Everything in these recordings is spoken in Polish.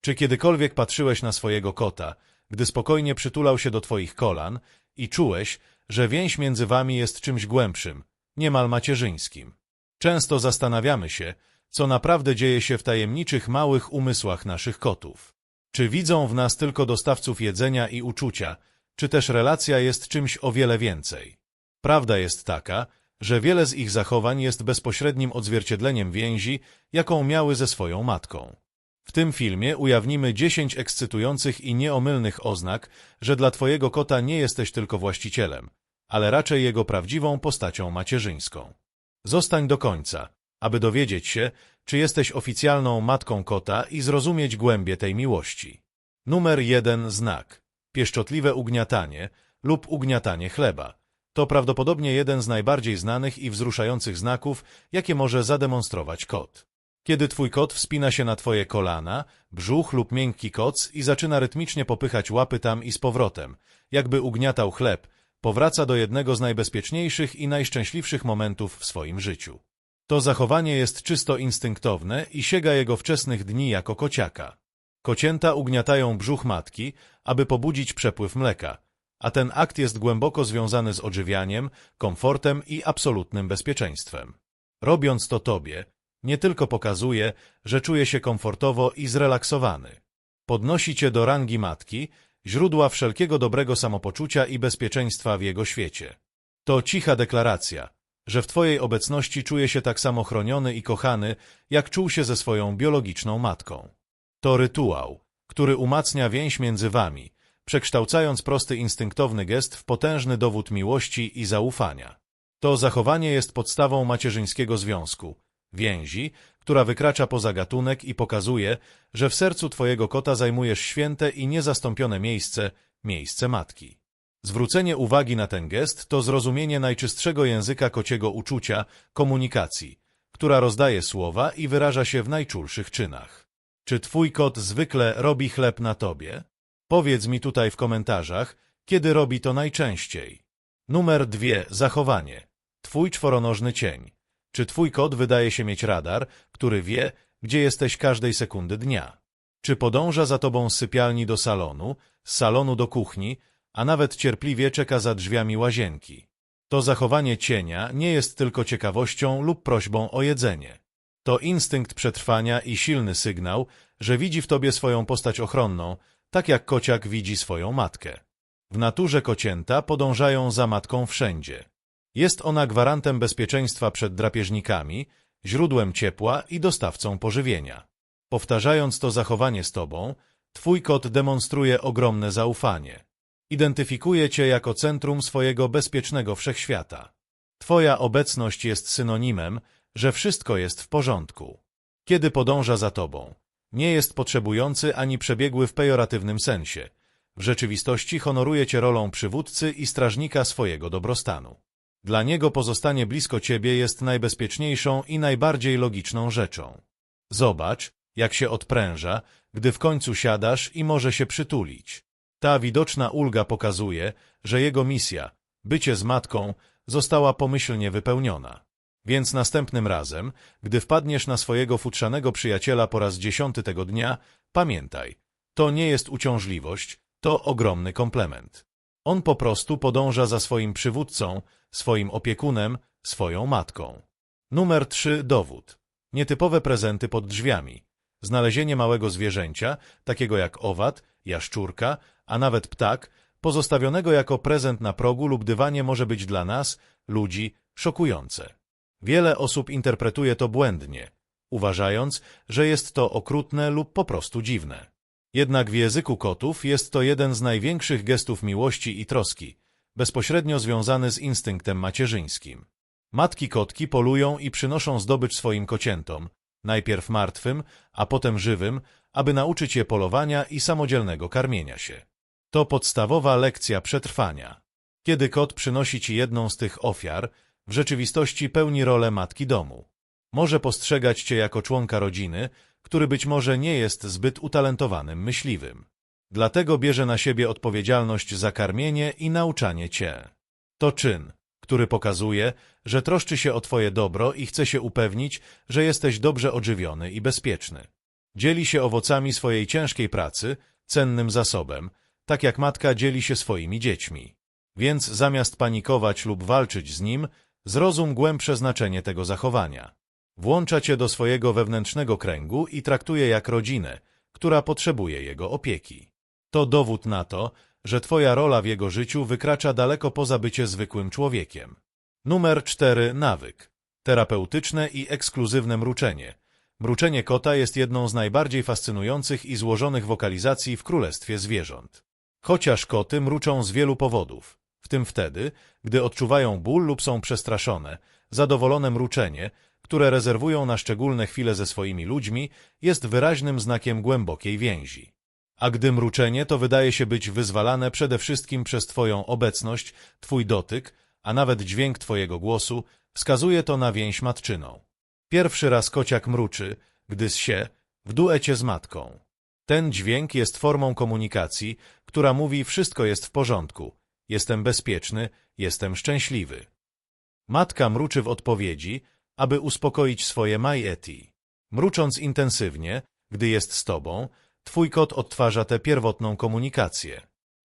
Czy kiedykolwiek patrzyłeś na swojego kota, gdy spokojnie przytulał się do twoich kolan i czułeś, że więź między wami jest czymś głębszym, niemal macierzyńskim? Często zastanawiamy się, co naprawdę dzieje się w tajemniczych małych umysłach naszych kotów. Czy widzą w nas tylko dostawców jedzenia i uczucia, czy też relacja jest czymś o wiele więcej? Prawda jest taka, że wiele z ich zachowań jest bezpośrednim odzwierciedleniem więzi, jaką miały ze swoją matką. W tym filmie ujawnimy 10 ekscytujących i nieomylnych oznak, że dla twojego kota nie jesteś tylko właścicielem, ale raczej jego prawdziwą postacią macierzyńską. Zostań do końca, aby dowiedzieć się, czy jesteś oficjalną matką kota i zrozumieć głębie tej miłości. Numer jeden znak. Pieszczotliwe ugniatanie lub ugniatanie chleba. To prawdopodobnie jeden z najbardziej znanych i wzruszających znaków, jakie może zademonstrować kot. Kiedy twój kot wspina się na twoje kolana, brzuch lub miękki koc i zaczyna rytmicznie popychać łapy tam i z powrotem, jakby ugniatał chleb, powraca do jednego z najbezpieczniejszych i najszczęśliwszych momentów w swoim życiu. To zachowanie jest czysto instynktowne i sięga jego wczesnych dni jako kociaka. Kocięta ugniatają brzuch matki, aby pobudzić przepływ mleka, a ten akt jest głęboko związany z odżywianiem, komfortem i absolutnym bezpieczeństwem. Robiąc to tobie, nie tylko pokazuje, że czuje się komfortowo i zrelaksowany. Podnosi cię do rangi matki, źródła wszelkiego dobrego samopoczucia i bezpieczeństwa w jego świecie. To cicha deklaracja, że w twojej obecności czuje się tak samo chroniony i kochany, jak czuł się ze swoją biologiczną matką. To rytuał, który umacnia więź między wami, przekształcając prosty instynktowny gest w potężny dowód miłości i zaufania. To zachowanie jest podstawą macierzyńskiego związku, więzi, która wykracza poza gatunek i pokazuje, że w sercu twojego kota zajmujesz święte i niezastąpione miejsce, miejsce matki. Zwrócenie uwagi na ten gest to zrozumienie najczystszego języka kociego uczucia, komunikacji, która rozdaje słowa i wyraża się w najczulszych czynach. Czy twój kot zwykle robi chleb na tobie? Powiedz mi tutaj w komentarzach, kiedy robi to najczęściej. Numer dwie. Zachowanie. Twój czworonożny cień. Czy twój kot wydaje się mieć radar, który wie, gdzie jesteś każdej sekundy dnia? Czy podąża za tobą z sypialni do salonu, z salonu do kuchni, a nawet cierpliwie czeka za drzwiami łazienki? To zachowanie cienia nie jest tylko ciekawością lub prośbą o jedzenie. To instynkt przetrwania i silny sygnał, że widzi w tobie swoją postać ochronną, tak jak kociak widzi swoją matkę. W naturze kocięta podążają za matką wszędzie. Jest ona gwarantem bezpieczeństwa przed drapieżnikami, źródłem ciepła i dostawcą pożywienia. Powtarzając to zachowanie z tobą, twój kot demonstruje ogromne zaufanie. Identyfikuje cię jako centrum swojego bezpiecznego wszechświata. Twoja obecność jest synonimem, że wszystko jest w porządku. Kiedy podąża za tobą, nie jest potrzebujący ani przebiegły w pejoratywnym sensie. W rzeczywistości honoruje cię rolą przywódcy i strażnika swojego dobrostanu. Dla niego pozostanie blisko ciebie jest najbezpieczniejszą i najbardziej logiczną rzeczą. Zobacz, jak się odpręża, gdy w końcu siadasz i może się przytulić. Ta widoczna ulga pokazuje, że jego misja, bycie z matką, została pomyślnie wypełniona. Więc następnym razem, gdy wpadniesz na swojego futrzanego przyjaciela po raz dziesiąty tego dnia, pamiętaj, to nie jest uciążliwość, to ogromny komplement. On po prostu podąża za swoim przywódcą, swoim opiekunem, swoją matką. Numer 3. Dowód. Nietypowe prezenty pod drzwiami. Znalezienie małego zwierzęcia, takiego jak owad, jaszczurka, a nawet ptak, pozostawionego jako prezent na progu lub dywanie może być dla nas, ludzi, szokujące. Wiele osób interpretuje to błędnie, uważając, że jest to okrutne lub po prostu dziwne. Jednak w języku kotów jest to jeden z największych gestów miłości i troski, bezpośrednio związany z instynktem macierzyńskim. Matki kotki polują i przynoszą zdobycz swoim kociętom, najpierw martwym, a potem żywym, aby nauczyć je polowania i samodzielnego karmienia się. To podstawowa lekcja przetrwania. Kiedy kot przynosi ci jedną z tych ofiar, w rzeczywistości pełni rolę matki domu. Może postrzegać cię jako członka rodziny, który być może nie jest zbyt utalentowanym myśliwym. Dlatego bierze na siebie odpowiedzialność za karmienie i nauczanie cię. To czyn, który pokazuje, że troszczy się o twoje dobro i chce się upewnić, że jesteś dobrze odżywiony i bezpieczny. Dzieli się owocami swojej ciężkiej pracy, cennym zasobem, tak jak matka dzieli się swoimi dziećmi. Więc zamiast panikować lub walczyć z nim, zrozum głębsze znaczenie tego zachowania. Włącza cię do swojego wewnętrznego kręgu i traktuje jak rodzinę, która potrzebuje jego opieki. To dowód na to, że twoja rola w jego życiu wykracza daleko poza bycie zwykłym człowiekiem. Numer 4. Nawyk. Terapeutyczne i ekskluzywne mruczenie. Mruczenie kota jest jedną z najbardziej fascynujących i złożonych wokalizacji w królestwie zwierząt. Chociaż koty mruczą z wielu powodów, w tym wtedy, gdy odczuwają ból lub są przestraszone, zadowolone mruczenie, które rezerwują na szczególne chwile ze swoimi ludźmi, jest wyraźnym znakiem głębokiej więzi. A gdy mruczenie to wydaje się być wyzwalane przede wszystkim przez Twoją obecność, Twój dotyk, a nawet dźwięk Twojego głosu, wskazuje to na więź matczyną. Pierwszy raz kociak mruczy, gdy się w duecie z matką. Ten dźwięk jest formą komunikacji, która mówi wszystko jest w porządku, jestem bezpieczny, jestem szczęśliwy. Matka mruczy w odpowiedzi, aby uspokoić swoje majeti. Mrucząc intensywnie, gdy jest z tobą, twój kot odtwarza tę pierwotną komunikację.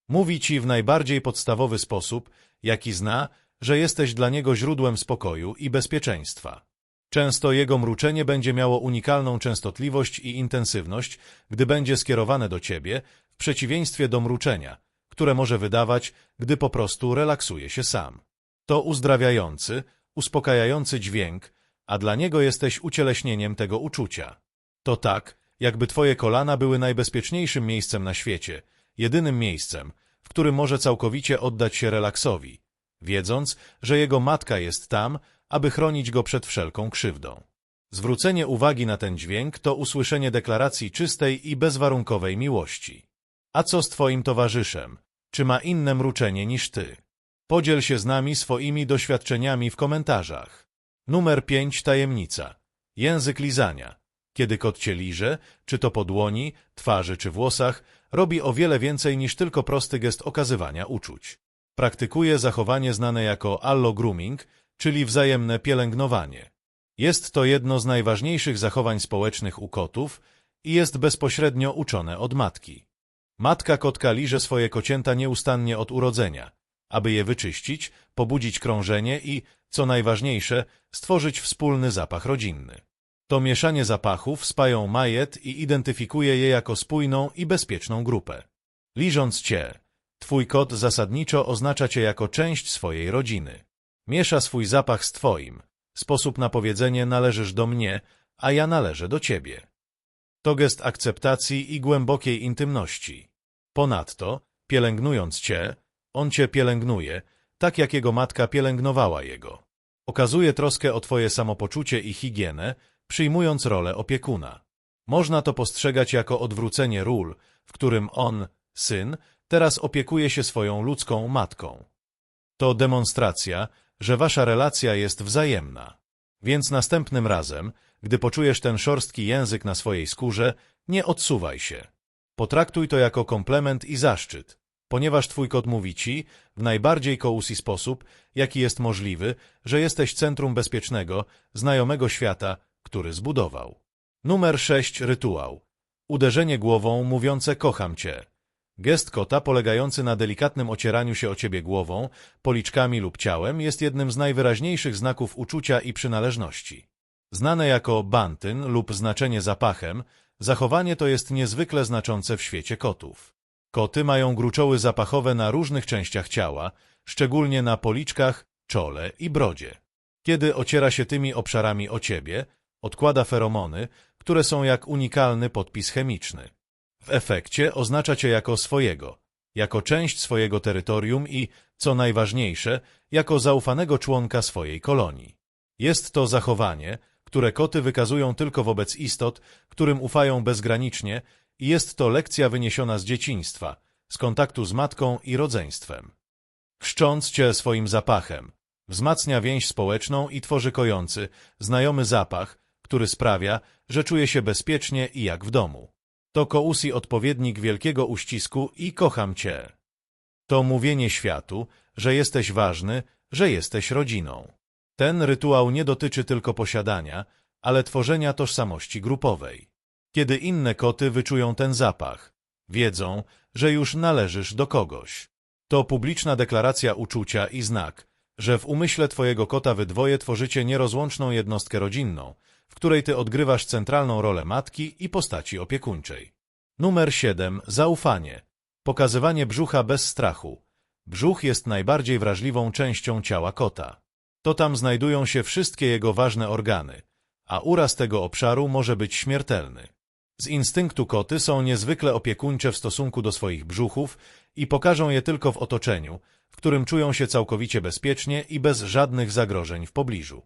Mówi ci w najbardziej podstawowy sposób, jaki zna, że jesteś dla niego źródłem spokoju i bezpieczeństwa. Często jego mruczenie będzie miało unikalną częstotliwość i intensywność, gdy będzie skierowane do ciebie, w przeciwieństwie do mruczenia, które może wydawać, gdy po prostu relaksuje się sam. To uzdrawiający, uspokajający dźwięk, a dla niego jesteś ucieleśnieniem tego uczucia. To tak, jakby twoje kolana były najbezpieczniejszym miejscem na świecie, jedynym miejscem, w którym może całkowicie oddać się relaksowi, wiedząc, że jego matka jest tam, aby chronić go przed wszelką krzywdą. Zwrócenie uwagi na ten dźwięk to usłyszenie deklaracji czystej i bezwarunkowej miłości. A co z twoim towarzyszem? Czy ma inne mruczenie niż ty? Podziel się z nami swoimi doświadczeniami w komentarzach. Numer 5. Tajemnica. Język lizania. Kiedy kot cię liże, czy to po dłoni, twarzy czy włosach, robi o wiele więcej niż tylko prosty gest okazywania uczuć. Praktykuje zachowanie znane jako allo grooming, czyli wzajemne pielęgnowanie. Jest to jedno z najważniejszych zachowań społecznych u kotów i jest bezpośrednio uczone od matki. Matka kotka liże swoje kocięta nieustannie od urodzenia, aby je wyczyścić, pobudzić krążenie i, co najważniejsze, stworzyć wspólny zapach rodzinny. To mieszanie zapachów spają majet i identyfikuje je jako spójną i bezpieczną grupę. Liżąc cię, twój kot zasadniczo oznacza cię jako część swojej rodziny. Miesza swój zapach z twoim. Sposób na powiedzenie należysz do mnie, a ja należę do ciebie. To gest akceptacji i głębokiej intymności. Ponadto, pielęgnując cię, on cię pielęgnuje, tak jak jego matka pielęgnowała jego. Okazuje troskę o twoje samopoczucie i higienę, przyjmując rolę opiekuna. Można to postrzegać jako odwrócenie ról, w którym on, syn, teraz opiekuje się swoją ludzką matką. To demonstracja, że wasza relacja jest wzajemna. Więc następnym razem, gdy poczujesz ten szorstki język na swojej skórze, nie odsuwaj się. Potraktuj to jako komplement i zaszczyt, ponieważ twój kot mówi ci, w najbardziej kołusi sposób, jaki jest możliwy, że jesteś centrum bezpiecznego, znajomego świata, który zbudował. Numer 6. Rytuał. Uderzenie głową mówiące kocham cię. Gest kota polegający na delikatnym ocieraniu się o ciebie głową, policzkami lub ciałem jest jednym z najwyraźniejszych znaków uczucia i przynależności. Znane jako bantyn lub znaczenie zapachem, zachowanie to jest niezwykle znaczące w świecie kotów. Koty mają gruczoły zapachowe na różnych częściach ciała, szczególnie na policzkach, czole i brodzie. Kiedy ociera się tymi obszarami o ciebie, odkłada feromony, które są jak unikalny podpis chemiczny. W efekcie oznacza cię jako swojego, jako część swojego terytorium i, co najważniejsze, jako zaufanego członka swojej kolonii. Jest to zachowanie, które koty wykazują tylko wobec istot, którym ufają bezgranicznie i jest to lekcja wyniesiona z dzieciństwa, z kontaktu z matką i rodzeństwem. Chrzcząc cię swoim zapachem, wzmacnia więź społeczną i tworzy kojący, znajomy zapach, który sprawia, że czuje się bezpiecznie i jak w domu. To Kousi odpowiednik wielkiego uścisku i kocham cię. To mówienie światu, że jesteś ważny, że jesteś rodziną. Ten rytuał nie dotyczy tylko posiadania, ale tworzenia tożsamości grupowej. Kiedy inne koty wyczują ten zapach, wiedzą, że już należysz do kogoś. To publiczna deklaracja uczucia i znak, że w umyśle twojego kota wy dwoje tworzycie nierozłączną jednostkę rodzinną, w której ty odgrywasz centralną rolę matki i postaci opiekuńczej. Numer 7. Zaufanie. Pokazywanie brzucha bez strachu. Brzuch jest najbardziej wrażliwą częścią ciała kota. To tam znajdują się wszystkie jego ważne organy, a uraz tego obszaru może być śmiertelny. Z instynktu koty są niezwykle opiekuńcze w stosunku do swoich brzuchów i pokażą je tylko w otoczeniu, w którym czują się całkowicie bezpiecznie i bez żadnych zagrożeń w pobliżu.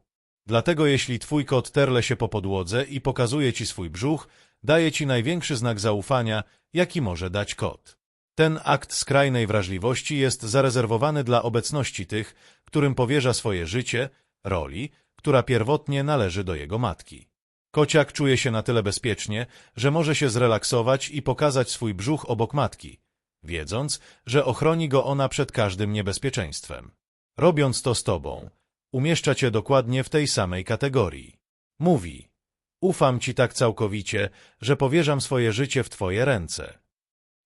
Dlatego jeśli twój kot terle się po podłodze i pokazuje ci swój brzuch, daje ci największy znak zaufania, jaki może dać kot. Ten akt skrajnej wrażliwości jest zarezerwowany dla obecności tych, którym powierza swoje życie, roli, która pierwotnie należy do jego matki. Kociak czuje się na tyle bezpiecznie, że może się zrelaksować i pokazać swój brzuch obok matki, wiedząc, że ochroni go ona przed każdym niebezpieczeństwem. Robiąc to z tobą, umieszcza cię dokładnie w tej samej kategorii. Mówi, ufam ci tak całkowicie, że powierzam swoje życie w twoje ręce.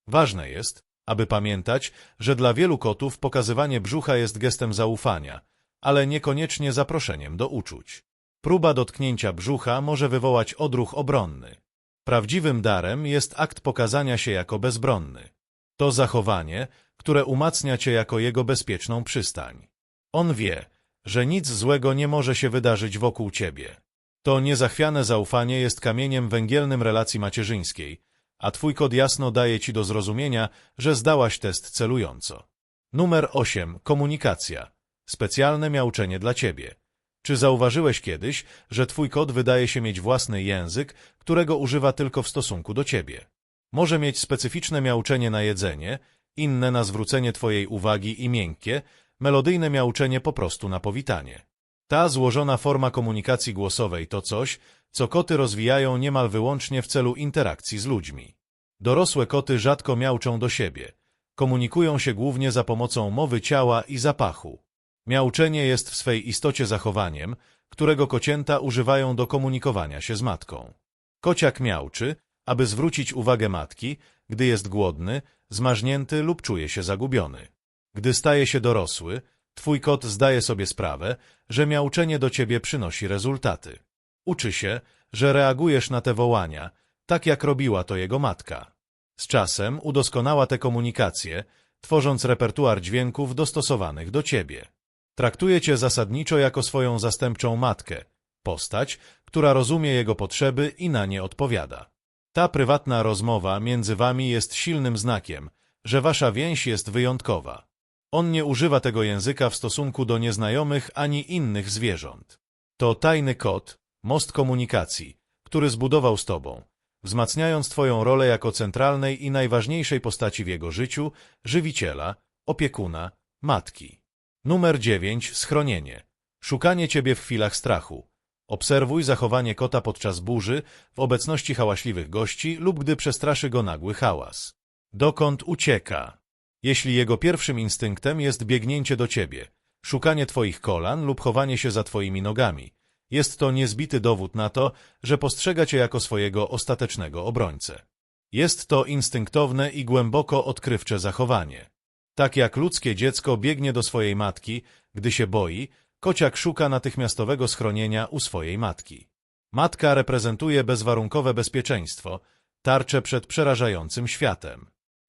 Ważne jest, aby pamiętać, że dla wielu kotów pokazywanie brzucha jest gestem zaufania, ale niekoniecznie zaproszeniem do uczuć. Próba dotknięcia brzucha może wywołać odruch obronny. Prawdziwym darem jest akt pokazania się jako bezbronny. To zachowanie, które umacnia cię jako jego bezpieczną przystań. On wie, że nic złego nie może się wydarzyć wokół ciebie. To niezachwiane zaufanie jest kamieniem węgielnym relacji macierzyńskiej, a twój kod jasno daje ci do zrozumienia, że zdałaś test celująco. Numer 8. Komunikacja. Specjalne miauczenie dla ciebie. Czy zauważyłeś kiedyś, że twój kot wydaje się mieć własny język, którego używa tylko w stosunku do ciebie? Może mieć specyficzne miauczenie na jedzenie, inne na zwrócenie twojej uwagi i miękkie, melodyjne miauczenie po prostu na powitanie. Ta złożona forma komunikacji głosowej to coś, co koty rozwijają niemal wyłącznie w celu interakcji z ludźmi. Dorosłe koty rzadko miauczą do siebie. Komunikują się głównie za pomocą mowy ciała i zapachu. Miauczenie jest w swej istocie zachowaniem, którego kocięta używają do komunikowania się z matką. Kociak miauczy, aby zwrócić uwagę matki, gdy jest głodny, zmarznięty lub czuje się zagubiony. Gdy staje się dorosły, twój kot zdaje sobie sprawę, że miauczenie do ciebie przynosi rezultaty. Uczy się, że reagujesz na te wołania, tak jak robiła to jego matka. Z czasem udoskonała te komunikacje, tworząc repertuar dźwięków dostosowanych do ciebie. Traktuje cię zasadniczo jako swoją zastępczą matkę, postać, która rozumie jego potrzeby i na nie odpowiada. Ta prywatna rozmowa między wami jest silnym znakiem, że wasza więź jest wyjątkowa. On nie używa tego języka w stosunku do nieznajomych ani innych zwierząt. To tajny kod, most komunikacji, który zbudował z tobą, wzmacniając twoją rolę jako centralnej i najważniejszej postaci w jego życiu, żywiciela, opiekuna, matki. Numer 9. Schronienie. Szukanie ciebie w chwilach strachu. Obserwuj zachowanie kota podczas burzy, w obecności hałaśliwych gości lub gdy przestraszy go nagły hałas. Dokąd ucieka? Jeśli jego pierwszym instynktem jest biegnięcie do ciebie, szukanie twoich kolan lub chowanie się za twoimi nogami, jest to niezbity dowód na to, że postrzega cię jako swojego ostatecznego obrońcę. Jest to instynktowne i głęboko odkrywcze zachowanie. Tak jak ludzkie dziecko biegnie do swojej matki, gdy się boi, kociak szuka natychmiastowego schronienia u swojej matki. Matka reprezentuje bezwarunkowe bezpieczeństwo, tarczę przed przerażającym światem.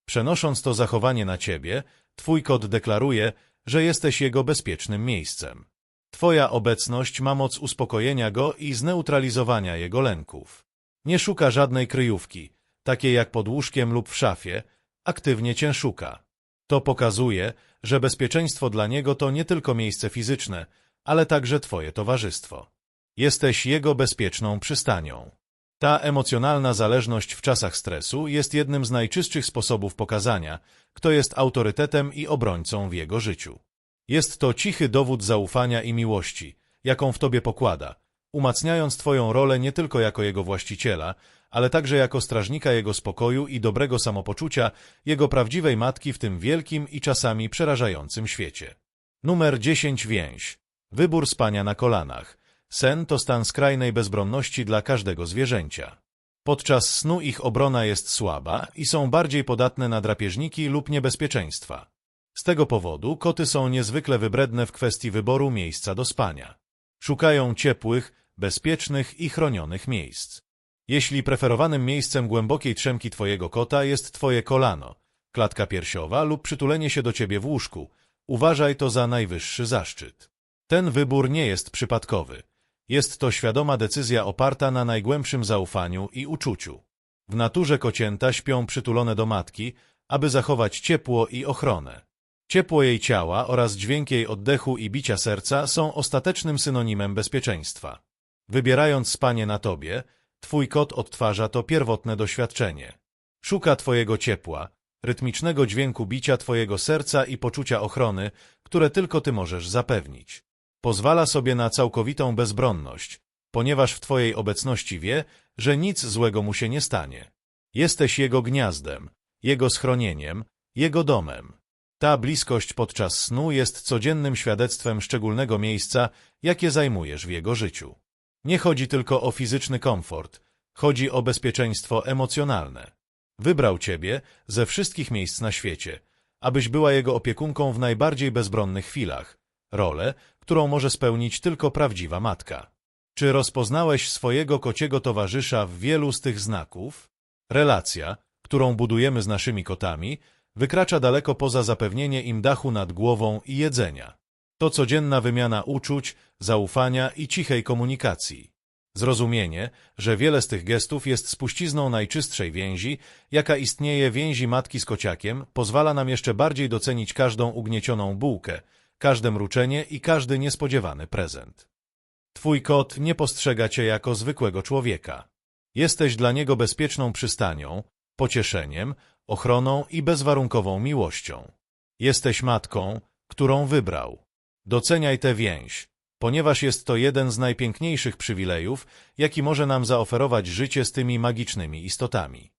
Przenosząc to zachowanie na ciebie, twój kot deklaruje, że jesteś jego bezpiecznym miejscem. Twoja obecność ma moc uspokojenia go i zneutralizowania jego lęków. Nie szuka żadnej kryjówki, takiej jak pod łóżkiem lub w szafie, aktywnie cię szuka. To pokazuje, że bezpieczeństwo dla niego to nie tylko miejsce fizyczne, ale także twoje towarzystwo. Jesteś jego bezpieczną przystanią. Ta emocjonalna zależność w czasach stresu jest jednym z najczystszych sposobów pokazania, kto jest autorytetem i obrońcą w jego życiu. Jest to cichy dowód zaufania i miłości, jaką w tobie pokłada, umacniając twoją rolę nie tylko jako jego właściciela, ale także jako strażnika jego spokoju i dobrego samopoczucia, jego prawdziwej matki w tym wielkim i czasami przerażającym świecie. Numer 10 Więź. Wybór spania na kolanach. Sen to stan skrajnej bezbronności dla każdego zwierzęcia. Podczas snu ich obrona jest słaba i są bardziej podatne na drapieżniki lub niebezpieczeństwa. Z tego powodu koty są niezwykle wybredne w kwestii wyboru miejsca do spania. Szukają ciepłych, bezpiecznych i chronionych miejsc. Jeśli preferowanym miejscem głębokiej trzemki twojego kota jest twoje kolano, klatka piersiowa lub przytulenie się do ciebie w łóżku, uważaj to za najwyższy zaszczyt. Ten wybór nie jest przypadkowy. Jest to świadoma decyzja oparta na najgłębszym zaufaniu i uczuciu. W naturze kocięta śpią przytulone do matki, aby zachować ciepło i ochronę. Ciepło jej ciała oraz dźwięk jej oddechu i bicia serca są ostatecznym synonimem bezpieczeństwa. Wybierając spanie na tobie, twój kot odtwarza to pierwotne doświadczenie. Szuka twojego ciepła, rytmicznego dźwięku bicia twojego serca i poczucia ochrony, które tylko ty możesz zapewnić. Pozwala sobie na całkowitą bezbronność, ponieważ w twojej obecności wie, że nic złego mu się nie stanie. Jesteś jego gniazdem, jego schronieniem, jego domem. Ta bliskość podczas snu jest codziennym świadectwem szczególnego miejsca, jakie zajmujesz w jego życiu. Nie chodzi tylko o fizyczny komfort, chodzi o bezpieczeństwo emocjonalne. Wybrał ciebie ze wszystkich miejsc na świecie, abyś była jego opiekunką w najbardziej bezbronnych chwilach, rolę, którą może spełnić tylko prawdziwa matka. Czy rozpoznałeś swojego kociego towarzysza w wielu z tych znaków? Relacja, którą budujemy z naszymi kotami, wykracza daleko poza zapewnienie im dachu nad głową i jedzenia. To codzienna wymiana uczuć, zaufania i cichej komunikacji. Zrozumienie, że wiele z tych gestów jest spuścizną najczystszej więzi, jaka istnieje więzi matki z kociakiem, pozwala nam jeszcze bardziej docenić każdą ugniecioną bułkę, każde mruczenie i każdy niespodziewany prezent. Twój kot nie postrzega cię jako zwykłego człowieka. Jesteś dla niego bezpieczną przystanią, pocieszeniem, ochroną i bezwarunkową miłością. Jesteś matką, którą wybrał. Doceniaj tę więź, ponieważ jest to jeden z najpiękniejszych przywilejów, jaki może nam zaoferować życie z tymi magicznymi istotami.